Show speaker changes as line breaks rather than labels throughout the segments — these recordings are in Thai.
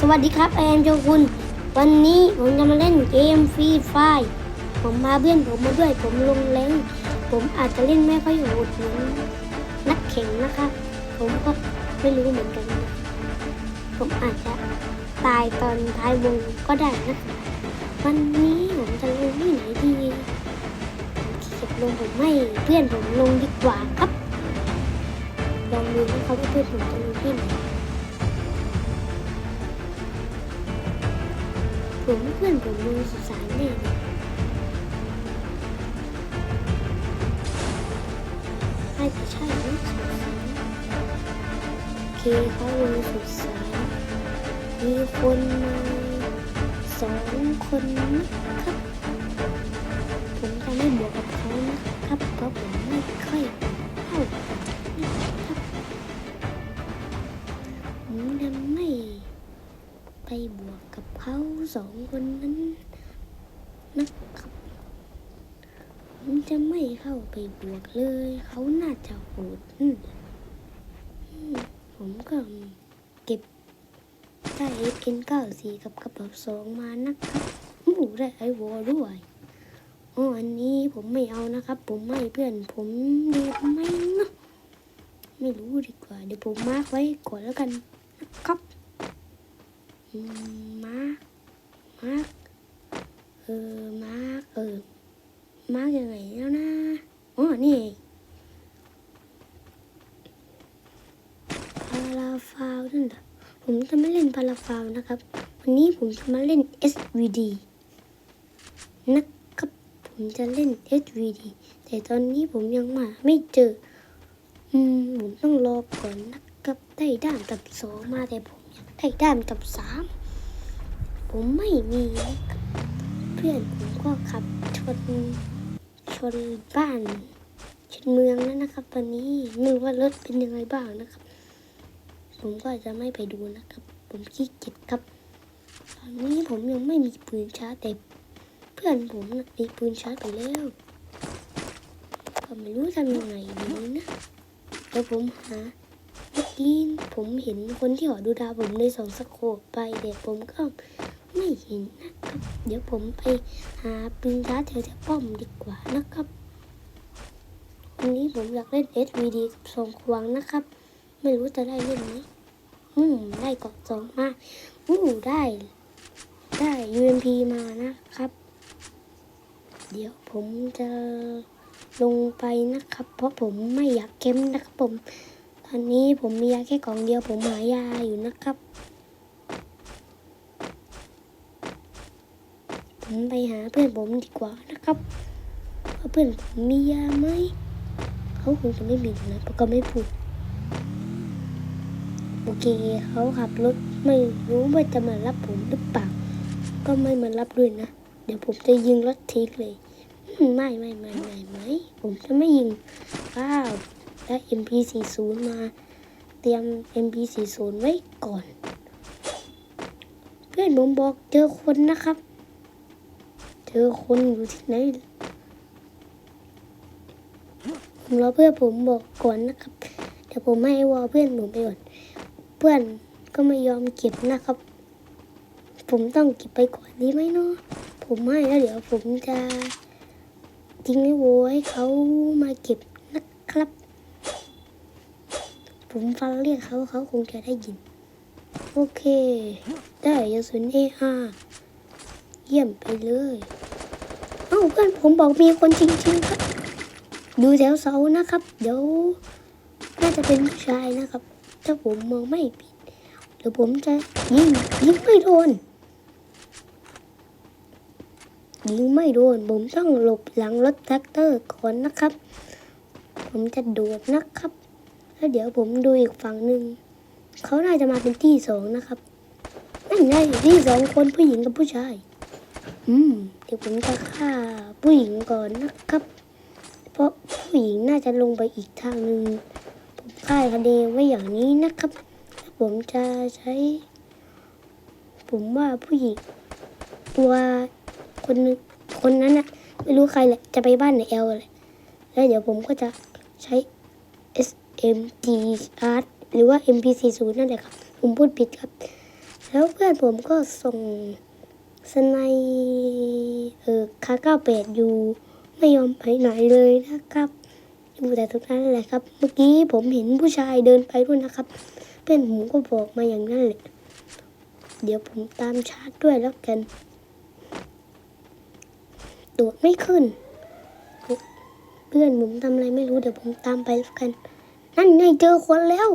สวัสดีครับไอแอมโจคุณ วันนี้ผมจะมาเล่นเกมฟรีไฟผมมาเพื่อนผมมาด้วยผมลงแรงผมอาจจะเล่นไม่ค่อยโหดเหมือนนักแข่งนะครับ ผมก็ไม่รู้เหมือนกันนะผมอาจจะตายตอนท้ายวงก็ได้นะวันนี้ผมจะลงที่ไหนดีเก็บลงผมให้เพื่อนผมลงดีกว่าครับลองดูนะครับว่าเพื่อนผมจะลงที่ไหน ผมเพื่อนผมลงสุสานแน่เลยน่ใช่นะสุสานโอเคเขาลงสุสานมีคนมาสองคนนะครับ ผมจะไม่บวกกับเขานะครับเพราะผมไม่ค่อยเข้า บวกกับเขาสองคนนั้นนะครับผมจะไม่เข้าไปบวกเลย เขาน่าจะโหดผมก็เก็บได้เอ็นเก้าสี่กับกระเป๋าสองมานะครับหมูได้ไอวอด้วยอ๋ออันนี้ผมไม่เอานะครับ ผมไม่เพื่อน ผมดีไหมเนาะไม่รู้ดีกว่า เดี๋ยวผมมาร์คไว้ก่อนแล้วกันนะครับ มาร์คมาร์คเออมาร์คเออมาร์คยังไงแล้วนะอ๋อนี่เองพาราฟาวนั่นเหรอผมจะไม่เล่นพาราฟาวนะครับ วันนี้ผมจะมาเล่น SVD นะครับ ผมจะเล่น SVD แต่ตอนนี้ผมยังมาไม่เจอ อืม ผมต้องรอก่อนนะครับ ได้ด้ามตับสองมาแต่ผม ได้ด้ามตับสามผมไม่มีเพื่อนผมก็ขับชนชนบ้านชนเมืองแล้วนะครับตอนนี้ไม่รู้ว่ารถเป็นยังไงบ้างนะครับ ผมก็จะไม่ไปดูนะครับ ผมขี้เกียจครับ ตอนนี้ผมยังไม่มีปืนชาร์จแต่เพื่อนผมมีปืนชาร์จไปแล้วก็ไม่รู้ทำยังไงดีนะเดี๋ยวผมหา เมื่อกี้ผมเห็นคนที่หอดูดาวผมเลยส่องสโคปไปแต่ผมก็ไม่เห็นนะครับ เดี๋ยวผมไปหาปืนชาร์จแถวป้อมดีกว่านะครับวันนี้ผมอยากเล่น SVD กับสองควงนะครับ ไม่รู้จะได้เล่นไหมอืมได้เกาะสองมาอู้ได้ได้ UMP มานะครับ เดี๋ยวผมจะลงไปนะครับ เพราะผมไม่อยากเก็มนะครับผม ตอนนี้ผมมียาแค่กล่องเดียว ผมหายาอยู่นะครับ ผมไปหาเพื่อนผมดีกว่านะครับว่าเพื่อนผมมียาไหมเขาคงจะไม่มีนะเพราะก็ไม่พูดโอเคเขาขับรถไม่รู้ว่าจะมารับผมหรือเปล่า ก็ไม่มารับด้วยนะ เดี๋ยวผมจะยิงรถทิ้งเลย ไม่ไม่ไม่ไม่ไม่ผมจะไม่ยิงว้าว ได้ MP40 มาเตรียม MP40 ไว้ก่อน เพื่อนผมบอกเจอคนนะครับ เจอคนอยู่ที่ไหนผมรอเพื่อนผมบอกก่อนนะครับ เดี๋ยวผมให้วอลเพื่อนผมไปก่อน เพื่อนก็ไม่ยอมเก็บนะครับ ผมต้องเก็บไปก่อนดีไหมเนาะผมให้แล้วเดี๋ยวผมจะทิ้งไว้โวให้เขามาเก็บ ผมฟังเรียกเขาเขาคงจะได้ยิน โอเค ได้ยาสุนเออาเยี่ยมไปเลย เอ้าเพื่อนผมบอกมีคนจริง ๆ ครับ ดูแถวเสานะครับ เดี๋ยว น่าจะเป็นผู้ชายนะครับ ถ้าผมมองไม่ผิดเดี๋ยวผมจะยิงยิงไม่โดนยิงไม่โดน ผมต้องหลบหลังรถแท็กเตอร์ก่อนนะครับ ผมจะโดดนะครับ แล้วเดี๋ยวผมดูอีกฝั่งหนึ่งเขาน่าจะมาเป็นที่สองนะครับนั่นไงที่สองคนผู้หญิงกับผู้ชาย อืมเดี๋ยวผมจะฆ่าผู้หญิงก่อนนะครับ เพราะผู้หญิงน่าจะลงไปอีกทางหนึ่งผมคาคะเนไว้อย่างนี้นะครับแล้วผมจะใช้ ผมว่าผู้หญิง ตัวคนคนนั้นนะไม่รู้ใครแหละจะไปบ้านไหนเอลเลยแล้วเดี๋ยวผมก็จะใช้ S M.D.R. หรือว่า MP40 นั่นแหละครับ ผมพูดผิดครับ แล้วเพื่อนผมก็ส่งสไนเออคาเก้าแปดอยู่ไม่ยอมไปไหนเลยนะครับอยู่แต่ตรงนั้นแหละครับ เมื่อกี้ผมเห็นผู้ชายเดินไปด้วยนะครับ เพื่อนผมก็บอกมาอย่างนั้นแหละเดี๋ยวผมตามชาร์จด้วยแล้วกันโดดไม่ขึ้น เพื่อนผมทำอะไรไม่รู้เดี๋ยวผมตามไปแล้วกัน นั่นไงเจอคนแล้ว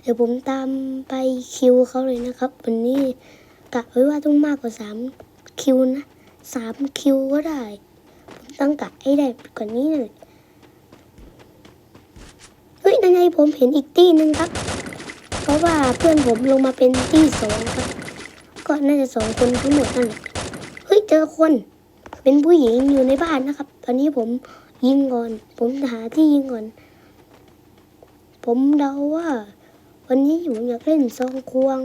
เดี๋ยวผมตามไปคิวเขาเลยนะครับ วันนี้กะไว้ว่าต้องมากกว่าสามคิวนะสามคิวก็ได้ ผมตั้งกะให้ได้กว่านี้เลยเฮ้ยนั่นไงผมเห็นอีกตี้นึงครับ เพราะว่าเพื่อนผมลงมาเป็นตี้สองครับ ก็น่าจะสองคนทั้งหมดนั่นแหละเฮ้ยเจอคน เป็นผู้หญิงอยู่ในบ้านนะครับ ตอนนี้ผม ยิงก่อน ผมหาที่ยิงก่อน ผมเดาว่า วันนี้ผมอยากเล่นซองควง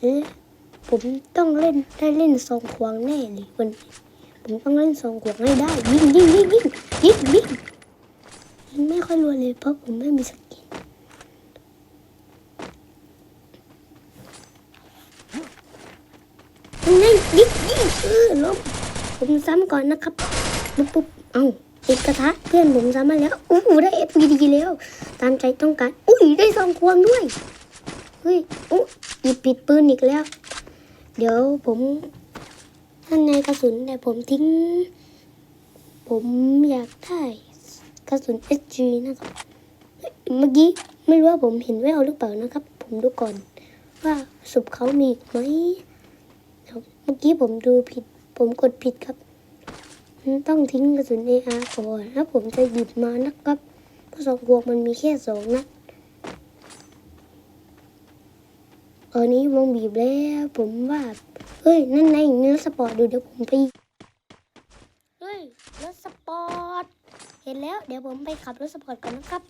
เอ๊ะผมต้องเล่นได้เล่นซองควงแน่เลยวันนี้ผมต้องเล่นซองควงให้ได้ยิงยิงยิงยิงยิงยิงยิงไม่ค่อยรัวเลยเพราะผมไม่มีสกินยังไงยิงยิงเออล้มผมซ้ำก่อนนะครับปุ๊บปุ๊บเอ้า ติดกระทะเพื่อนผมซ้ำมาแล้วอู้หูได้เอฟดีแล้ว ตามใจต้องการ อุ้ยได้ซองควงด้วยเฮ้ยอุ๊ยหยิบปิดปืนอีกแล้ว เดี๋ยวผมข้างในกระสุนแต่ผมทิ้ง ผมอยากได้กระสุน SG นะครับเฮ้ยเมื่อกี้ไม่รู้ว่าผมเห็นแววหรือเปล่านะครับ ผมดูก่อน ว่าสุบเขามีอีกไหมเมื่อกี้ผมดูผิด ผมกดผิดครับ ต้องทิ้งกระสุน AR ก่อนแล้วผมจะหยิบมานะครับเพราะสองพวงมันมีแค่สองนัดตอนนี้วงบีบแล้วผมว่าเฮ้ย นั่นไงมีรถสปอร์ตดูเดี๋ยวผมไปเฮ้ยรถสปอร์ตเห็นแล้วเดี๋ยวผมไปขับรถสปอร์ตก่อนนะครับ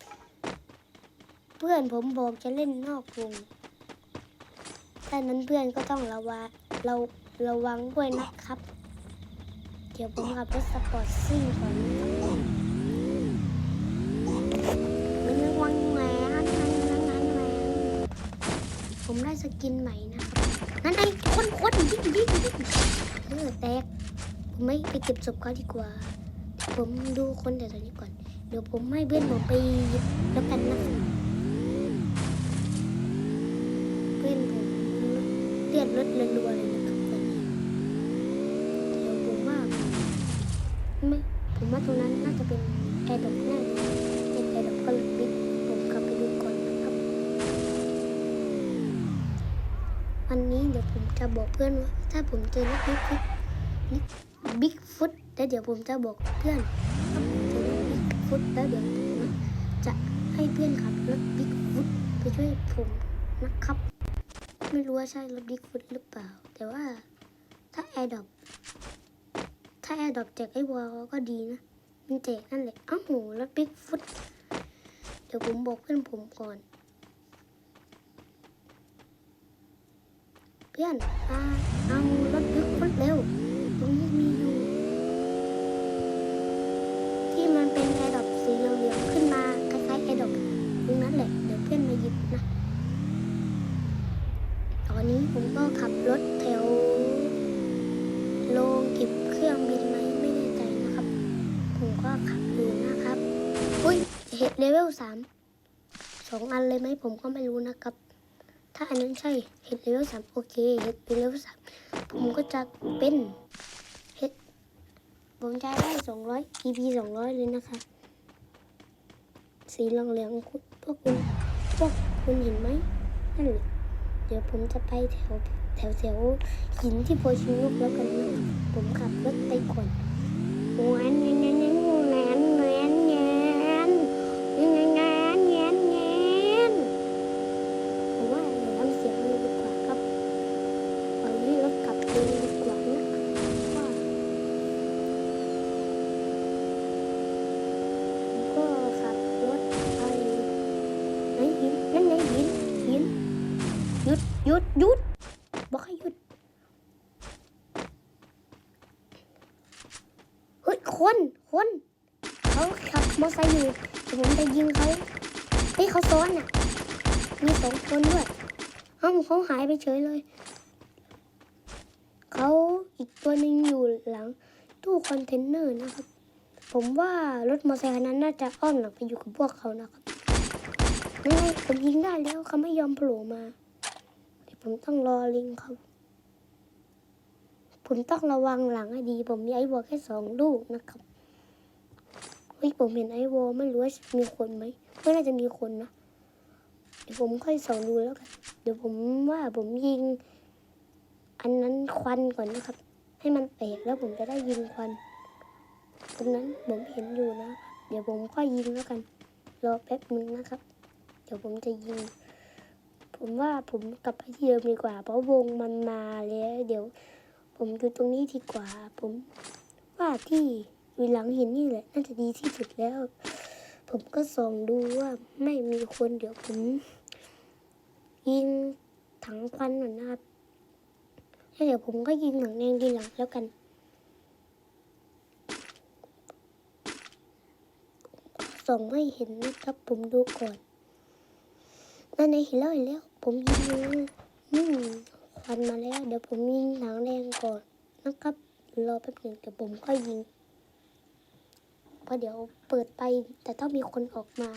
เพื่อนผมบอกจะเล่นนอกวงถ้านั้นเพื่อนก็ต้องระวังเราระวังด้วยนะครับ เดี๋ยวผมขับรถสปอร์ตซิ่งก่อนนะครับมันวังแหวนนั่นนั่นนั่นแหวนผมได้สกินใหม่นะครับนั่นไอ้คนคนยิงยิงยิงเออแตก ผมไม่ไปเก็บศพเขาดีกว่า ผมดูคนแต่ตอนนี้ก่อน เดี๋ยวผมให้เพื่อนผมไปยิบแล้วกันนะเพื่อนผมเลือดรัวๆเลยนรับตอนนี้ เป็นแอร์ดอกแน่เลยเป็นไอดอลก็บิ๊กผมขับไปดูก่อนนะครับ วันนี้เดี๋ยวผมจะบอกเพื่อนว่าถ้าผมเจอรถบิ๊กฟุตบิ๊กฟุตแล้วเดี๋ยวผมจะบอกเพื่อนถ้าผมเจอรถบิ๊กฟุตแล้วเดี๋ยวผมจะให้เพื่อนขับรถบิ๊กฟุตไปช่วยผมนะครับ ไม่รู้ว่าใช่รถบิ๊กฟุตหรือเปล่า แต่ว่าถ้าแอร์ดอปถ้าแอร์ดอปแจกไอ้วอลก็ดีนะ มันแจกนั่นแหละอ้าวโหรถบิ๊กฟุตเดี๋ยวผมบอกเพื่อนผมก่อน เพื่อนมาเอารถบิ๊กฟุตเร็วตรงนี้มีอยู่ เลยไหมผมก็ไม่รู้นะครับ ถ้าอันนั้นใช่เห็ดเลเวลสามโอเคเห็ดเลเวลสามผมก็จะเป็นเห็ดผมจะได้สองร้อย EP สองร้อยเลยนะคะ สีเหลืองๆพวกคุณพวกคุณเห็นไหมนั่นแหละเดี๋ยวผมจะไปแถวแถวแถวหินที่โพชินุกแล้วกันนะผมขับรถไปก่อนแงนแงนแงน หยุดบอกให้หยุดเฮ้ยคนคนเขาขับมอเตอร์ไซค์อยู่เดี๋ยวผมจะยิงเขาเฮ้ยเขาซ้อนอะ มีสองคนด้วยเอ้าเขาหายไปเฉยเลย เขาอีกตัวหนึ่งอยู่หลัง ตู้คอนเทนเนอร์นะครับ ผมว่ารถมอเตอร์ไซค์คันนั้นน่าจะอ้อมหลังไปอยู่กับพวกเขานะครับยังไงผมยิงได้แล้วเขาไม่ยอมโผล่มา ผมต้องรอลิงเขาผมต้องระวังหลังให้ดี ผมมีไอ้วอลแค่สองลูกนะครับเฮ้ยผมเห็นไอ้วอลไม่รู้ว่ามีคนไหมไม่น่าจะมีคนนะเดี๋ยวผมค่อยส่องดูแล้วกันเดี๋ยวผมว่าผมยิง อันนั้นควันก่อนนะครับ ให้มันแตกแล้วผมจะได้ยิงควันตรงนั้นผมเห็นอยู่นะ เดี๋ยวผมก็ยิงแล้วกัน รอแป๊บนึงนะครับ เดี๋ยวผมจะยิง ผมว่าผมกลับไปที่เดิมดีกว่า เพราะวงมันมาแล้วเดี๋ยว ผมอยู่ตรงนี้ดีกว่า ผมว่าที่อยู่หลังหินนี่แหละน่าจะดีที่สุดแล้ว ผมก็ส่องดูว่าไม่มีคนเดี๋ยวผมยิงถังควันหน่อยนะครับแล้วเดี๋ยวผมก็ยิงหนังแดงทีหลังแล้วกันส่องไม่เห็นนะครับผมดูก่อน นั่นไงเห็นแล้วเห็นแล้ว ผมยิงเลยอืมควันมาแล้ว เดี๋ยวผมยิงหนังแดงก่อนนะครับ รอแป๊บหนึ่งเดี๋ยวผมก็ยิงเพราะเดี๋ยวเปิดไปแต่ต้องมีคนออกมา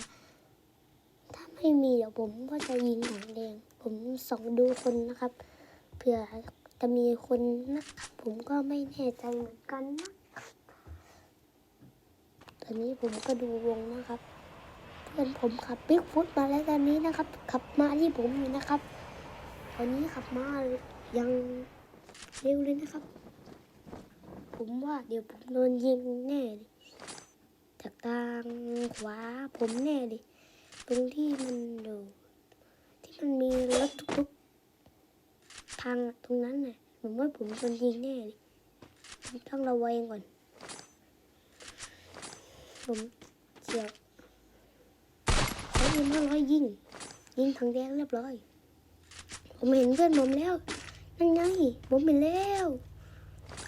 ถ้าไม่มีเดี๋ยวผมก็จะยิงหนังแดง ผมส่องดูคนนะครับ เผื่อจะมีคนนะครับผมก็ไม่แน่ใจเหมือนกันนะตอนนี้ผมก็ดูวงนะครับ เพื่อนผมขับบิ๊กฟุตมาแล้วตอนนี้นะครับ ขับมาที่ผมอยู่นะครับ ตอนนี้ขับมายังเร็วเลยนะครับ ผมว่าเดี๋ยวผมโดนยิงแน่เลยจากทางขวาผมแน่เลยตรงที่มันอยู่ที่มันมีรถทุกๆทางตรงนั้นน่ะผมว่าผมโดนยิงแน่เลยผมต้องระวังก่อนผมเจียว ยิงห้าร้อยยิง ยิงถังแดงเรียบร้อย ผมเห็นเพื่อนผมแล้วนั่นไงผมเห็นแล้ว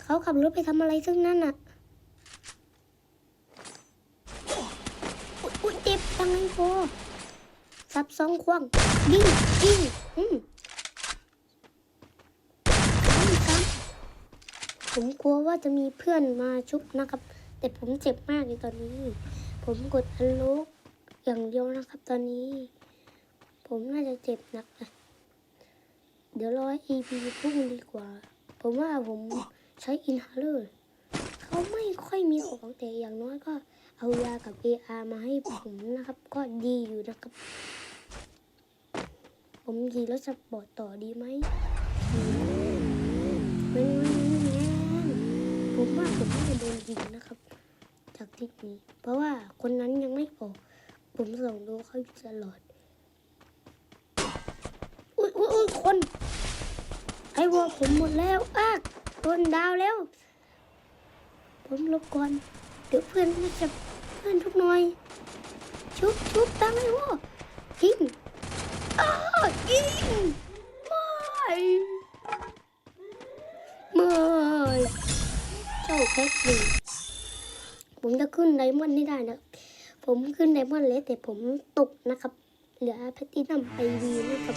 เขาขับรถไปทำอะไรซึ่งนั่นอะอุ๊ยเจ็บตังไงโฟสับสองควงยิงยิงอืมซ้ำซ้ำผมกลัวว่าจะมีเพื่อนมาชุบนะครับ แต่ผมเจ็บมากเลยตอนนี้ ผมกดอันลก อย่างเดียวนะครับ ตอนนี้ ผมน่าจะเจ็บหนักนะเดี๋ยวรอ EP พุ่งดีกว่า ผมว่าผมใช้อินฮาเลอร์เขาไม่ค่อยมีของแต่อย่างน้อยก็เอายากับ AR มาให้ผมนะครับ ก็ดีอยู่นะครับ ผมขี่รถสปอร์ตต่อดีไหมมแมนมนแมนผมว่าผมไม่โดนยิงนะครับ จากทริปนี้ เพราะว่าคนนั้นยังไม่ออก ผมส่องดูเขาอยู่ตลอด อุ้ยอุ้ยอุ้ยคน ไอ้วัวผมหมดแล้วอ้ากโดนดาวแล้ว ผมลบก่อน เดี๋ยวเพื่อนก็จะเพื่อนทุกหน่อย ชุบชุบตั้งไอ้วัวยิงอ้าวยิงไม่ไม่เจ้าแพ็กหนึ่งผมจะขึ้นไดมอนด์ให้ได้นะ ผมขึ้นไดมอนด์เลยแต่ผมตกนะครับ เหลือแพตตินัมไปวีนะครับ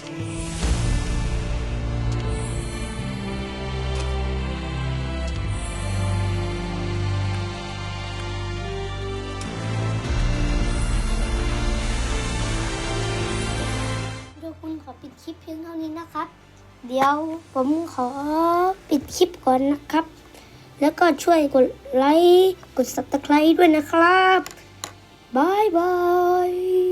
ทุกคนขอปิดคลิปเพียงเท่านี้นะครับ เดี๋ยวผมขอปิดคลิปก่อนนะครับ แล้วก็ช่วยกดไลค์ กด subscribe ด้วยนะครับ Bye bye.